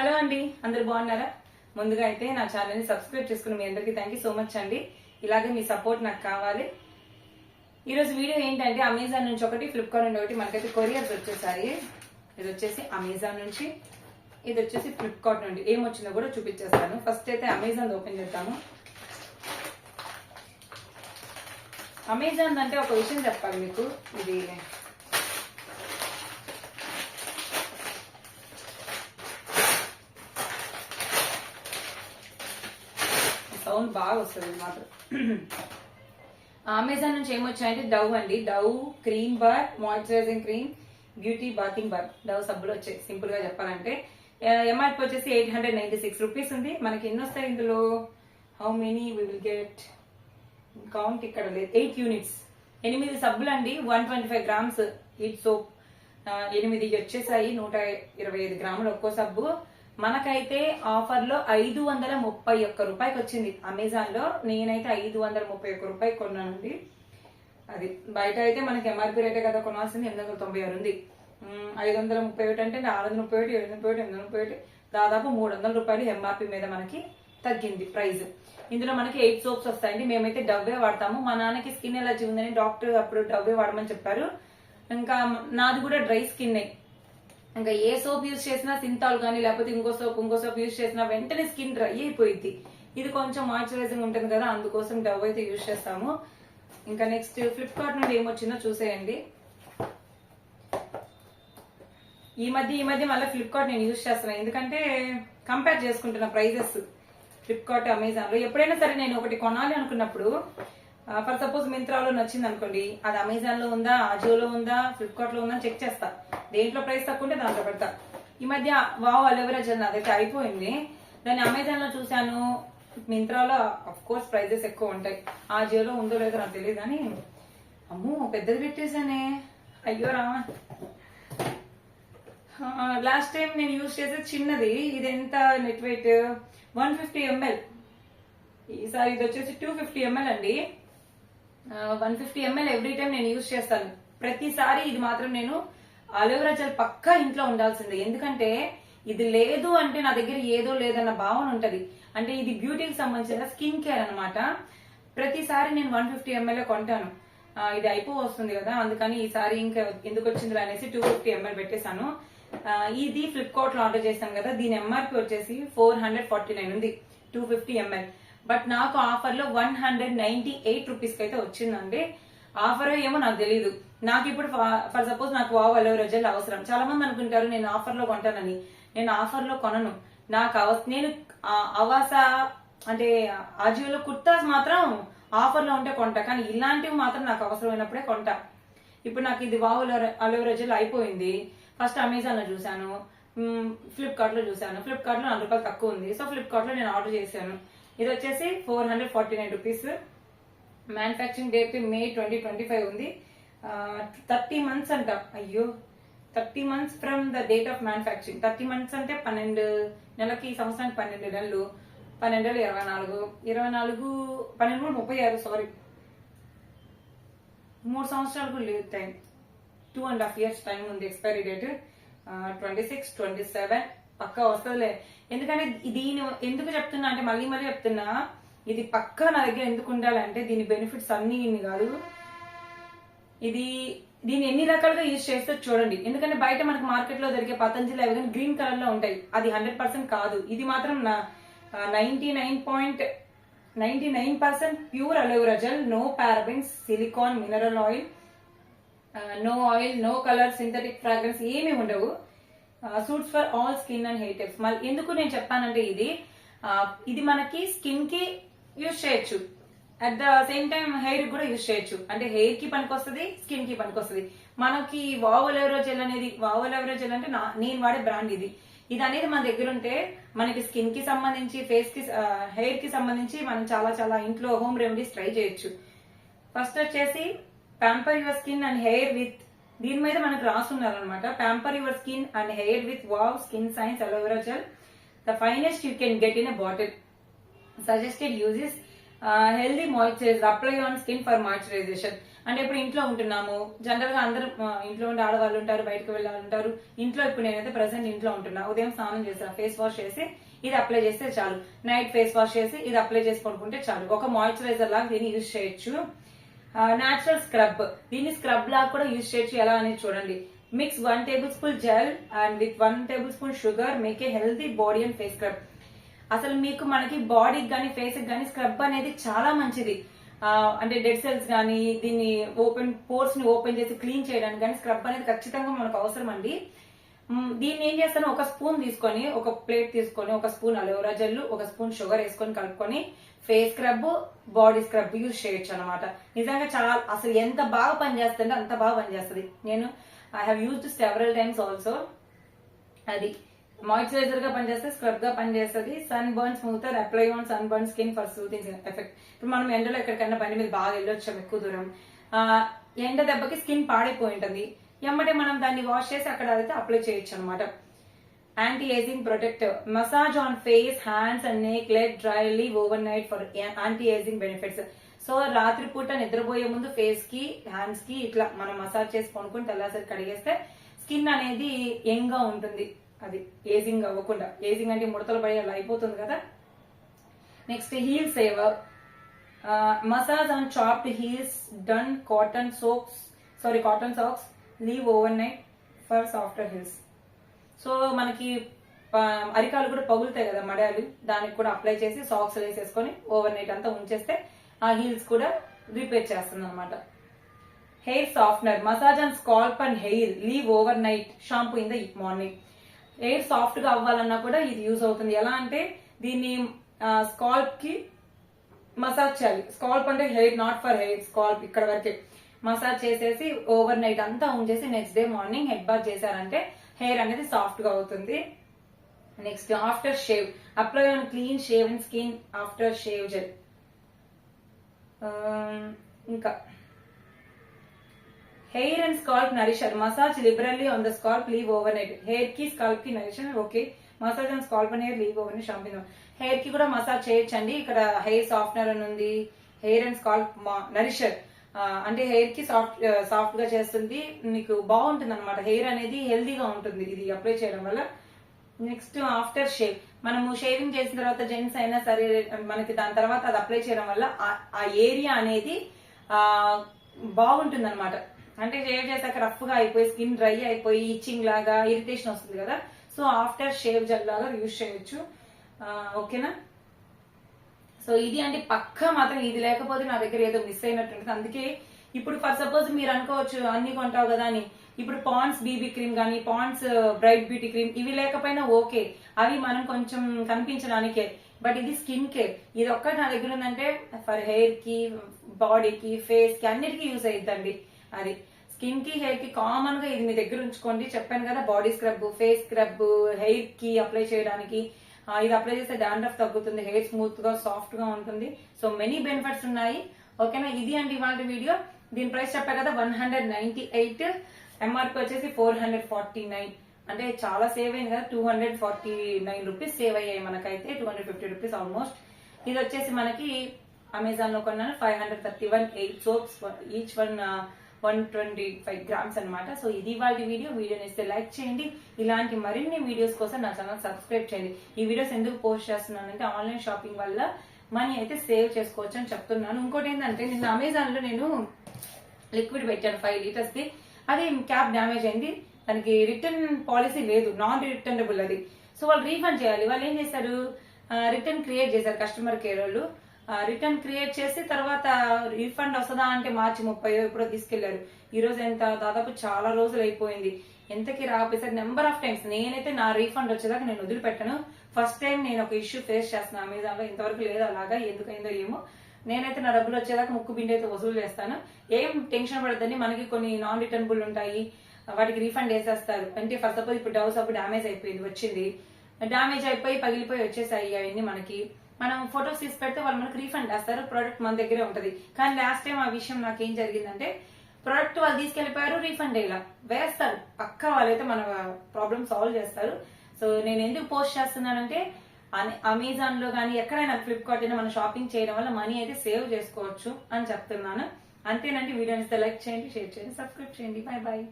Hello అండి అందరు బాగున్నారా? ముందుగా అయితే నా ఛానల్ని సబ్స్క్రైబ్ చేసుకున్న మీ అందరికీ థ్యాంక్ యూ సో మచ్ అండి. ఇలాగే మీ సపోర్ట్ నాకు కావాలి. ఈరోజు వీడియో ఏంటంటే అమెజాన్ నుంచి ఒకటి ఫ్లిప్కార్ట్ నుండి ఒకటి మనకైతే కొరియర్స్ వచ్చేసాయి. ఇది వచ్చేసి అమెజాన్ నుంచి ఇది వచ్చేసి ఫ్లిప్కార్ట్ నుండి. ఏం వచ్చిందో కూడా చూపించేస్తాను. ఫస్ట్ అయితే అమెజాన్ ఓపెన్ చేద్దాము. అమెజాన్ అంటే ఒక విషయం చెప్పాలి మీకు. ఇది సౌండ్ బాగా వస్తుంది ఇది మాత్రం. అమెజాన్ నుంచి ఏమొచ్చాయంటే డవ్ అండి. Dove cream bar moisturizing cream beauty bathing bar. Dove సబ్బులు వచ్చాయి. సింపుల్గా చెప్పాలంటే ఎంఆర్పి వచ్చేసి eight hundred ninety six rupees ఉంది. మనకి ఎన్ని వస్తాయి ఇందులో? How many we will get count ఇక్కడ లేదు. ఎయిట్ యూనిట్స్ ఎనిమిది సబ్బులు అండి one twenty five grams. Each soap. ఎనిమిది వచ్చేసాయి. నూట ఇరవై ఐదు గ్రాములు ఒక్కో సబ్బు. మనకైతే ఆఫర్లో ఐదు వందల ముప్పై ఒక్క రూపాయికి వచ్చింది. అమెజాన్లో నేనైతే ఐదు వందల ముప్పై ఒక్క రూపాయి కొన్నానండి. అది బయట అయితే మనకి ఎంఆర్పీ రేటే కదా కొనాల్సింది ఎనిమిది వందల తొంభై ఆరు ఉంది. ఐదు వందల ముప్పై ఒకటి అంటే నాలుగు వందల ముప్పై ఒకటి ఏడు వందల ముప్పై ఒకటి ఎనిమిది వందల ముప్పై ఒకటి దాదాపు మూడు వందల రూపాయలు ఎంఆర్పీ మీద మనకి తగ్గింది ప్రైస్. ఇందులో మనకి ఎయిట్ సోప్స్ వస్తాయండి. మేమైతే డవ్వే వాడతాము. మా నాన్నకి స్కిన్ ఎలర్జీ ఉందని డాక్టర్ అప్పుడు డవ్వే వాడమని చెప్పారు. ఇంకా నాది కూడా డ్రై స్కిన్ ఇంకా ఏ సోప్ యూజ్ చేసినా సింతాల్ కానీ లేకపోతే ఇంకో సోప్ ఇంకో సోప్ యూజ్ చేసినా వెంటనే స్కిన్ డ్రై అయిపోయింది ఇది కొంచెం మాయిశ్చరైజింగ్ ఉంటుంది కదా అందుకోసం డవ్ అయితే యూజ్ చేస్తాము. ఇంకా నెక్స్ట్ ఫ్లిప్కార్ట్ నుండి ఏమొచ్చిందో చూసేయండి. ఈ మధ్య ఈ మధ్య మళ్ళీ ఫ్లిప్కార్ట్ నేను యూజ్ చేస్తున్నాను ఎందుకంటే కంపేర్ చేసుకుంటున్నా ప్రైజెస్ ఫ్లిప్కార్ట్ అమెజాన్లో ఎప్పుడైనా సరే నేను ఒకటి కొనాలి అనుకున్నప్పుడు ఫర్ సపోజ్ మింత్రాలో నచ్చింది అనుకోండి అది అమెజాన్లో ఉందా ఆజియోలో ఉందా ఫ్లిప్కార్ట్లో ఉందా అని చెక్ చేస్తాను దేంట్లో ప్రైస్ తక్కువ ఉంటే దాంట్లో పెడతా. ఈ మధ్య వావ్ అలోవెరా జెల్ అదైతే అయిపోయింది. దాన్ని అమెజాన్లో చూశాను. మింత్రాలో అఫ్ కోర్స్ ప్రైజెస్ ఎక్కువ ఉంటాయి. ఆ జియోలో ఉందో లేదో నాకు తెలియదు కానీ అమ్మో పెద్దది పెట్టేశానే. అయ్యో రామా. లాస్ట్ టైం నేను యూజ్ చేసేది చిన్నది. ఇది ఎంత net weight one fifty ML ఈసారి ఇది వచ్చేసి టూ ఫిఫ్టీ ఎంఎల్ అండి. One fifty ML every time నేను యూజ్ చేస్తాను. ప్రతిసారి ఇది మాత్రం నేను అలోవెరా జెల్ పక్కా ఇంట్లో ఉండాల్సిందే. ఎందుకంటే ఇది లేదు అంటే నా దగ్గర ఏదో లేదన్న భావన ఉంటది. అంటే ఇది బ్యూటీకి సంబంధించిన స్కిన్ కేర్ అనమాట ప్రతిసారి నేను వన్ ఫిఫ్టీ ఎంఎల్ కొంటాను. ఇది అయిపో వస్తుంది కదా అందుకని ఈసారి ఇంకా ఎందుకు వచ్చింది అనేసి టూ ఫిఫ్టీ ఎంఎల్ పెట్టేశాను. ఇది ఫ్లిప్కార్ట్లో ఆర్డర్ చేశాను కదా దీని ఎంఆర్పి వచ్చేసి ఫోర్ హండ్రెడ్ ఫార్టీ నైన్ ఉంది టూ ఫిఫ్టీ ఎంఎల్. బట్ నాకు ఆఫర్లో వన్ హండ్రెడ్ నైన్టీ ఎయిట్ రూపీస్కి అయితే వచ్చిందండి. ఆఫర్ ఏమో నాకు తెలియదు నాకు ఇప్పుడు ఫర్ సపోజ్ నాకు వావ్ అలోవెరా జెల్ అవసరం. చాలా మంది అనుకుంటారు నేను ఆఫర్లో కొంటానని. నేను ఆఫర్లో కొనను. నాకు అవస నేను అవాస అంటే ఆజియోలో కుర్తాస్ మాత్రం ఆఫర్లో ఉంటే కొంటా. కానీ ఇలాంటివి మాత్రం నాకు అవసరమైనప్పుడే కొంటా. ఇప్పుడు నాకు ఇది వావ్ అలోవెరా జెల్ అయిపోయింది. ఫస్ట్ అమెజాన్లో చూసాను ఫ్లిప్కార్ట్లో చూసాను ఫ్లిప్కార్ట్లో నాలుగు రూపాయలు తక్కువ ఉంది. సో ఫ్లిప్కార్ట్లో నేను ఆర్డర్ చేశాను. ఇది వచ్చేసి four hundred forty nine rupees. Manufacturing date May twenty twenty five ఉంది. థర్టీ మంత్స్ అంట. అయ్యో. Thirty months from the date of manufacturing. Thirty months అంటే పన్నెండు నెలకి ఈ సంవత్సరానికి పన్నెండు నెలలు. పన్నెండు ఇరవై నాలుగు. ఇరవై నాలుగు పన్నెండు మూడు ముప్పై ఆరు సారీ మూడు సంవత్సరాలకు లేదు time two and half years time ఉంది expiry date twenty six twenty seven పక్కా వస్తుందిలే. ఎందుకంటే దీని ఎందుకు చెప్తున్నా అంటే మళ్ళీ మళ్ళీ చెప్తున్నా ఇది పక్కా నా దగ్గర ఎందుకు ఉండాలంటే దీని బెనిఫిట్స్ అన్ని కాదు. ఇది దీన్ని ఎన్ని రకాలుగా యూజ్ చేస్తే చూడండి. ఎందుకంటే బయట మనకు మార్కెట్లో దొరికే పతంజలి అవి కానీ గ్రీన్ కలర్లో ఉంటాయి. అది హండ్రెడ్ పర్సెంట్ కాదు. ఇది మాత్రం ninety nine point ninety nine percent pure aloe vera gel no parabens silicone mineral oil no oil no colour synthetic fragrance ఏమీ ఉండవు. Suits for all skin and hair types. మళ్ళీ ఎందుకు నేను చెప్పానంటే ఇది? ఇది మనకి స్కిన్కి యూజ్ చేయొచ్చు. At the same time hair కూడా యూజ్ చేయొచ్చు. అంటే హెయిర్కి పనికొస్తుంది స్కిన్కి పనికొస్తుంది. మనకి వావ్ అలోవెరా జెల్ అనేది వావ్ అలోవెరా జెల్ అంటే నా- నేను వాడే బ్రాండ్ ఇది. ఇది అనేది మన దగ్గర ఉంటే మనకి స్కిన్కి సంబంధించి ఫేస్కి హెయిర్కి సంబంధించి మనం చాలా చాలా ఇంట్లో హోమ్ రెమెడీస్ ట్రై చేయొచ్చు. ఫస్ట్ వచ్చేసి pamper your skin and hair with దీని మీద మనకు రాస్తున్నారు అనమాట pamper your skin and hair with Wow skin science aloe vera gel the finest you can get in a bottle suggested uses healthy moisturizer apply on skin for moisturization అంటే ఇప్పుడు ఇంట్లో ఉంటున్నాము జనరల్గా అందరూ ఇంట్లో ఉండే ఆడవాళ్ళు ఉంటారు బయటకు వెళ్ళాలి ఉంటారు ఇంట్లో ఇప్పుడు నేనైతే ప్రెసెంట్ ఇంట్లో ఉంటున్నా. ఉదయం స్నానం చేసిన ఫేస్ వాష్ చేసి ఇది అప్లై చేస్తే చాలు. నైట్ ఫేస్ వాష్ చేసి ఇది అప్లై చేసి పడుకుంటే చాలు. ఒక మాయిశ్చరైజర్ లాగా దీన్ని యూజ్ చేయొచ్చు. నాచురల్ స్క్రబ్ దీన్ని స్క్రబ్ లాగా కూడా యూజ్ చేయొచ్చు. ఎలా అనేది చూడండి. Mix one tablespoon gel and with one tablespoon sugar make a healthy body and face scrub అసలు మీకు మనకి బాడీకి కానీ ఫేస్కి కానీ స్క్రబ్ అనేది చాలా మంచిది. అంటే డెడ్ సెల్స్ కానీ దీన్ని ఓపెన్ పోర్స్ని ఓపెన్ చేసి క్లీన్ చేయడానికి కానీ స్క్రబ్ అనేది ఖచ్చితంగా మనకు అవసరం అండి. దీన్ని ఏం చేస్తాను? ఒక స్పూన్ తీసుకొని ఒక ప్లేట్ తీసుకొని ఒక స్పూన్ అలోవెరా జెల్ ఒక స్పూన్ షుగర్ వేసుకొని కలుపుకొని face scrub body scrub use చేయొచ్చు అనమాట నిజంగా చాలా అసలు ఎంత బాగా పనిచేస్తుందో అంత బాగా పనిచేస్తుంది. నేను I have used several times also అది మాయిశ్చరైజర్గా పనిచేస్తే స్క్రబ్గా పనిచేస్తుంది. Sunburn smoother apply on sunburn skin for soothing effect ఇప్పుడు మనం ఎండలో ఎక్కడికైనా పని మీద బాగా వెళ్ళొచ్చాం ఎక్కువ దూరం. ఎండ దెబ్బకి స్కిన్ పాడైపోయి ఉంటుంది. ఎమ్మటే మనం దాన్ని వాష్ చేసి అక్కడ అయితే అప్లై చేయొచ్చు అనమాట anti ageing protect massage on face hands and neck let dry leave overnight for anti ageing benefits so రాత్రి పూట నిద్రపోయే ముందు ఫేస్కి హ్యాండ్స్కి ఇట్లా మనం మసాజ్ చేసి కొనుక్కొని తెల్లాసరి కడిగేస్తే స్కిన్ అనేది యంగ్గా ఉంటుంది. అది ఏజింగ్ అవ్వకుండా. ఏజింగ్ అంటే ముడతలు పడి అలా అయిపోతుంది కదా? Next heel saver massage on chapped heels don cotton soaps sorry cotton socks leave overnight for softer heels so మనకి uh, అరికాలు కూడా పగులుతాయి కదా మడాలు? దానికి కూడా అప్లై చేసి సాక్స్ వేసేసుకొని ఓవర్ నైట్ అంతా ఉంచేస్తే ఆ హీల్స్ కూడా రిపేర్ చేస్తుంది అనమాట hair softener massage and scalp and hair leave overnight shampoo in the morning hair సాఫ్ట్గా అవ్వాలన్నా కూడా ఇది యూజ్ అవుతుంది. ఎలా అంటే దీన్ని స్కాల్ప్కి మసాజ్ చేయాలి. స్కాల్ప్ అంటే hair not for hair scalp ఇక్కడ వరకే. మసాజ్ చేసేసి ఓవర్ నైట్ అంతా ఉంచేసి next day morning head bath చేశారంటే హెయిర్ అనేది సాఫ్ట్గా అవుతుంది. Next after shave. Apply on clean shave and skin after shave gel. ఇంకా. Hair and scalp nourisher massage liberally on the scalp leave overnight హెయిర్కి స్కాల్ప్కి nourisher okay massage and scalp and hair leave overnight shampooing హెయిర్కి కూడా massage చేయొచ్చండి ఇక్కడ hair softener అని ఉంది hair and scalp నరిషర్ అంటే హెయిర్కి సాఫ్ట్ సాఫ్ట్గా చేస్తుంది మీకు బాగుంటుంది అనమాట హెయిర్ అనేది హెల్దీగా ఉంటుంది ఇది అప్లై చేయడం వల్ల నెక్స్ట్ ఆఫ్టర్ షేవ్ మనము షేవింగ్ చేసిన తర్వాత జెంట్స్ అయినా సరే మనకి దాని తర్వాత అది అప్లై చేయడం వల్ల ఆ- ఏరియా అనేది బాగుంటుంది అనమాట అంటే షేవ్ చేశాక రఫ్గా అయిపోయి స్కిన్ డ్రై అయిపోయి ఇచ్చింగ్ లాగా ఇరిటేషన్ వస్తుంది కదా. సో ఆఫ్టర్ షేవ్ జెల్ లాగా యూజ్ చేయొచ్చు. ఓకేనా? సో ఇది అంటే పక్కా మాత్రం ఇది లేకపోతే నా దగ్గర ఏదో మిస్ అయినట్టుంటుంది. అందుకే ఇప్పుడు ఫర్ సపోజ్ మీరు అనుకోవచ్చు అన్ని కొంటావు కదా అని. ఇప్పుడు పాండ్స్ బీబీ క్రీమ్ కానీ పాండ్స్ బ్రైట్ బ్యూటీ క్రీమ్ ఇవి లేకపోయినా ఓకే. అవి మనం కొంచెం కనిపించడానికే. బట్ ఇది స్కిన్ కేర్ ఇది ఒక్కటి నా దగ్గర ఉందంటే ఫర్ హెయిర్కి బాడీకి ఫేస్కి అన్నిటికీ యూజ్ అయిద్దండి. అది. స్కిన్కి హెయిర్కి కామన్గా ఇది మీ దగ్గర ఉంచుకోండి. చెప్పాను కదా బాడీ స్క్రబ్ ఫేస్ స్క్రబ్ హెయిర్కి అప్లై చేయడానికి. ఇది అప్లై చేస్తే డాండ్రఫ్ తగ్గుతుంది హెయిర్ స్మూత్గా సాఫ్ట్గా ఉంటుంది. సో మెనీ బెనిఫిట్స్ ఉన్నాయి. ఓకేనా? ఇది అండి ఇవాళ వీడియో. దీని ప్రైస్ చెప్పా కదా one hundred ninety eight. MRP వచ్చేసి ఫోర్ హండ్రెడ్ ఫార్టీ నైన్. అంటే చాలా సేవ్ అయింది కదా two hundred forty nine rupees save అయ్యాయి మనకైతే two hundred fifty rupees almost. ఇది వచ్చేసి మనకి అమెజాన్లో కొన్నాను five hundred thirty one eight. Soaps each one one twenty five grams అనమాట సో ఇది వాళ్ళ వీడియో. వీడియోని ఇస్తే లైక్ చేయండి. ఇలాంటి మరిన్ని వీడియోస్ కోసం నా ఛానల్ సబ్స్క్రైబ్ చేయండి. ఈ వీడియోస్ ఎందుకు పోస్ట్ చేస్తున్నానంటే ఆన్లైన్ షాపింగ్ వల్ల మనీ అయితే సేవ్ చేసుకోవచ్చు అని చెప్తున్నాను. ఇంకోటి ఏంటంటే నిన్న అమెజాన్లో నేను లిక్విడ్ పెట్టాను ఫైవ్ లీటర్స్ ది అది క్యాప్ డ్యామేజ్ అయింది. దానికి రిటర్న్ పాలసీ లేదు. నాన్ రిటర్నబుల్ అది. సో వాళ్ళు రీఫండ్ చేయాలి. వాళ్ళు ఏం చేశారు? రిటర్న్ క్రియేట్ చేశారు కస్టమర్ కేర్ వాళ్ళు. రిటర్న్ క్రియేట్ చేసి తర్వాత రీఫండ్ వస్తుందా అంటే మార్చి ముప్పై ఎప్పుడో తీసుకెళ్ళారు ఈ రోజు ఎంత? దాదాపు చాలా రోజులు అయిపోయింది. ఎంతకి రాపేసారు నెంబర్ ఆఫ్ టైమ్స్ నేనైతే నా రీఫండ్ వచ్చేదాకా నేను వదిలిపెట్టాను. ఫస్ట్ టైం నేను ఒక ఇష్యూ ఫేస్ చేస్తున్నాను అమెజాన్లో ఇంతవరకు లేదు అలాగా? ఎందుకైందో ఏమో? నేనైతే నా డబ్బులు వచ్చేదాకా ముక్కు బిండి అయితే వసూలు చేస్తాను. ఏం టెన్షన్ పడద్దని మనకి కొన్ని నాన్ రిటర్నబుల్ ఉంటాయి. వాటికి రీఫండ్ వేసేస్తారు. అంటే ఫస్ట్ సపోజ్ ఇప్పుడు డౌస్ అప్పుడు డామేజ్ అయిపోయింది వచ్చింది. డామేజ్ అయిపోయి పగిలిపోయి వచ్చేసాయి అవన్నీ మనకి. మనం ఫొటోస్ తీసి పెడితే వాళ్ళు మనకి రీఫండ్ చేస్తారు ప్రోడక్ట్ మన దగ్గరే ఉంటది. కానీ లాస్ట్ టైం ఆ విషయం నాకు ఏం జరిగిందంటే ప్రోడక్ట్ వాళ్ళు తీసుకెళ్ళిపోయారు రీఫండ్ ఇలా వేస్తారు. పక్క వాళ్ళైతే మన ప్రాబ్లమ్ సాల్వ్ చేస్తారు. సో నేను ఎందుకు పోస్ట్ చేస్తున్నానంటే అమెజాన్లో కానీ ఎక్కడైనా ఫ్లిప్కార్ట్ అయినా మనం షాపింగ్ చేయడం వల్ల మనీ అయితే సేవ్ చేసుకోవచ్చు అని చెప్తున్నాను. అంతేనండి. వీడియోని లైక్ చేయండి షేర్ చేయండి సబ్స్క్రైబ్ చేయండి. Bye bye